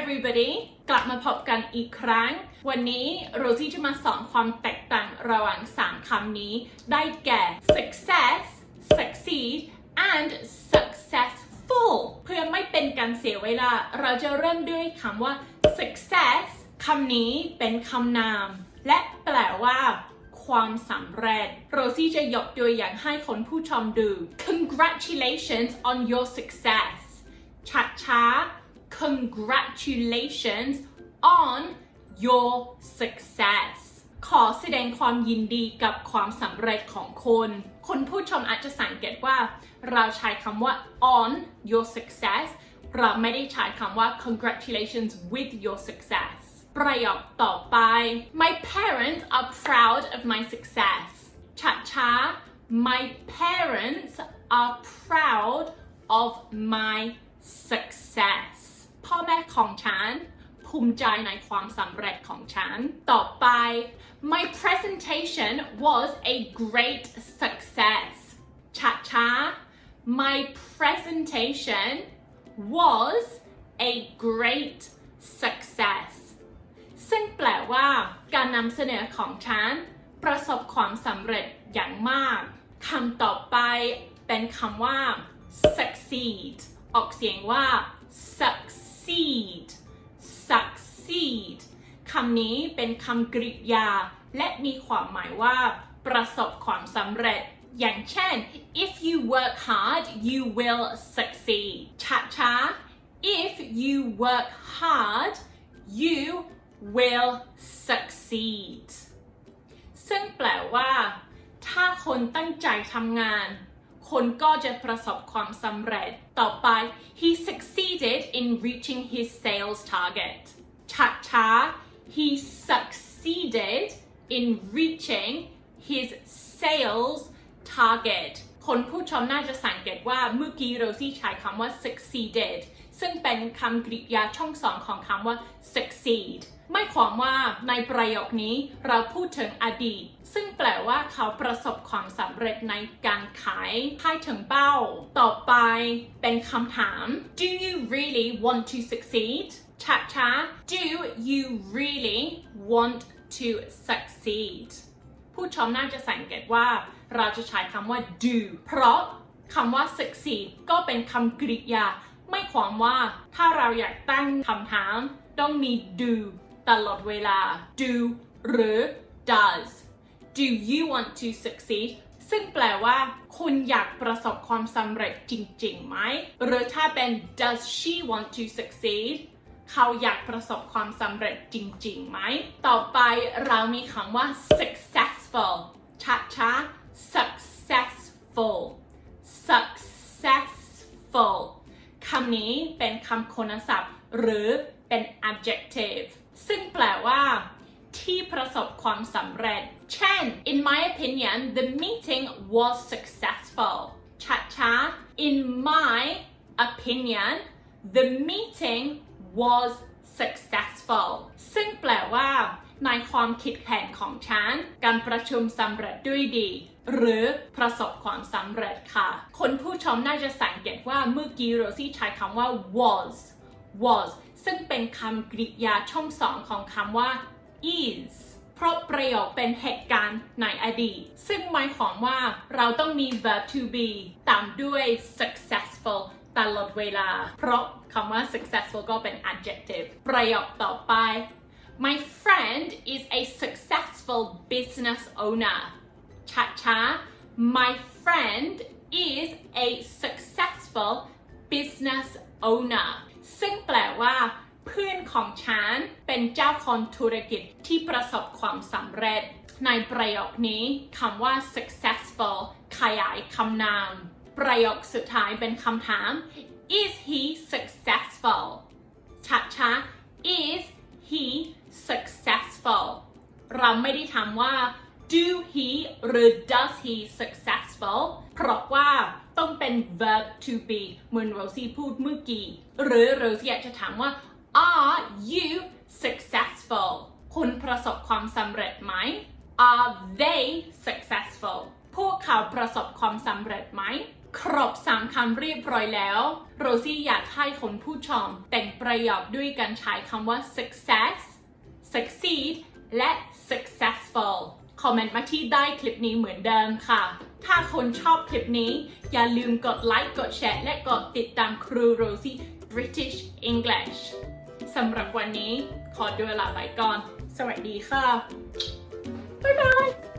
everybody กลับมาพบกันอีกครั้ง วันนี้โรซี่จะมาสอนความแตกต่างระหว่าง 3คำนี้ ได้แก่ success succeed and successful เพื่อไม่เป็นการเสียเวลา เราจะเริ่มด้วยคำว่า success คำนี้เป็นคำนาม และแปลว่าความสำเร็จ โรซี่จะยกตัวอย่างให้คนผู้ชมดู congratulations on your success ชัดช้า congratulations on your success ขอแสดงความยินดีกับความสำเร็จของคุณคุณผู้ชมอาจจะสังเกตว่า เราใช้คำว่า on your success เราไม่ได้ใช้คำว่า congratulations with your success ประโยคต่อไป My parents are proud of my success ชัดช้า My parents are proud of my success พ่อแม่ของฉัน ภูมิใจในความสำเร็จของฉัน ต่อไป My presentation was a great success ช้า My presentation was a great success ซึ่งแปลว่า การนำเสนอของฉัน ประสบความสำเร็จอย่างมากคำต่อไปเป็นคำว่า succeed ออกเสียงว่า succeed succeed คำนี้เป็นคำกริยา และมีความหมายว่า ประสบความสำเร็จ อย่างเช่น if you work hard you will succeed ช้าช้า if you work hard you will succeed ซึ่งแปลว่า ถ้าคนตั้งใจทำงาน คนก็จะประสบความสำเร็จต่อไป he succeeded in reaching his sales target ช้าช้า he succeeded in reaching his sales target คนผู้ชมน่าจะสังเกตว่าเมื่อกี้โรซี่ใช้คำว่า succeeded ซึ่งเป็นคำกริยาช่องสองของคำว่า succeed ไม่ความว่าในประโยคนี้เราพูดถึงอดีต ซึ่งแปลว่าเขาประสบความสำเร็จในการขายให้ถึงเป้า ต่อไปเป็นคำถาม Do you really want to succeed ช้าช้า Do you really want to succeed ผู้ชมน่าจะสังเกตว่าเราจะใช้คำว่า do เพราะคำว่า succeed ก็เป็นคำกริยา ไม่ความว่าถ้าเราอยากตั้งคำถามต้องมี do ตลอดเวลา do หรือ does do you want to succeed ซึ่งแปลว่า คุณอยากประสบความสำเร็จจริงๆไหม หรือถ้าเป็น does she want to succeed เขาอยากประสบความสำเร็จจริงๆไหม ต่อไปเรามีคำว่า successful ช้าช้า successful successful คำนี้เป็นคำคุณศัพท์หรือ เป็น adjective ซึ่งแปลว่าที่ประสบความสำเร็จ เช่น in my opinion the meeting was successful ช้าช้า in my opinion the meeting was successful ซึ่งแปลว่าในความคิดเห็นของฉัน การประชุมสำเร็จด้วยดี หรือประสบความสำเร็จค่ะ คนผู้ชมน่าจะสังเกตว่าเมื่อกี้โรซี่ใช้คำว่า was was ซึ่งเป็นคำกริยาช่องสองของคำว่า is เพราะประโยคเป็นเหตุการณ์ในอดีต ซึ่งหมายความว่าเราต้องมี verb to be ตามด้วย successful ตลอดเวลา เพราะคำว่า successful ก็เป็น adjective ประโยคต่อไป My friend is a successful business owner ช้าช้า My friend is a successful business owner ซึ่งแปลว่า เพื่อนของฉันเป็นเจ้าของธุรกิจที่ประสบความสำเร็จ ในประโยคนี้คำว่า successful ขยายคำนาม ประโยคสุดท้ายเป็นคำถาม is he successful ช้าช้า is he successful เราไม่ได้ถามว่า do he หรือ does he successful เพราะว่า ต้องเป็น verb to be เหมือนโรซี่พูดเมื่อกี้ หรือโรซี่อยากจะถามว่า are you successful คุณประสบความสำเร็จไหม are they successful พวกเขาประสบความสำเร็จไหม ครบ3คำเรียบร้อยแล้ว โรซี่อยากให้คนผู้ชม แต่งประโยคด้วยการใช้คำว่า success succeed และ successful คอมเมนต์มาที่ใต้คลิปนี้เหมือนเดิมค่ะ ถ้าคนชอบคลิปนี้ อย่าลืมกดไลค์กดแชร์และกดติดตามครูโรซี่ British English สำหรับวันนี้ขอด้วยลาไปก่อน สวัสดีค่ะ บ๊ายบาย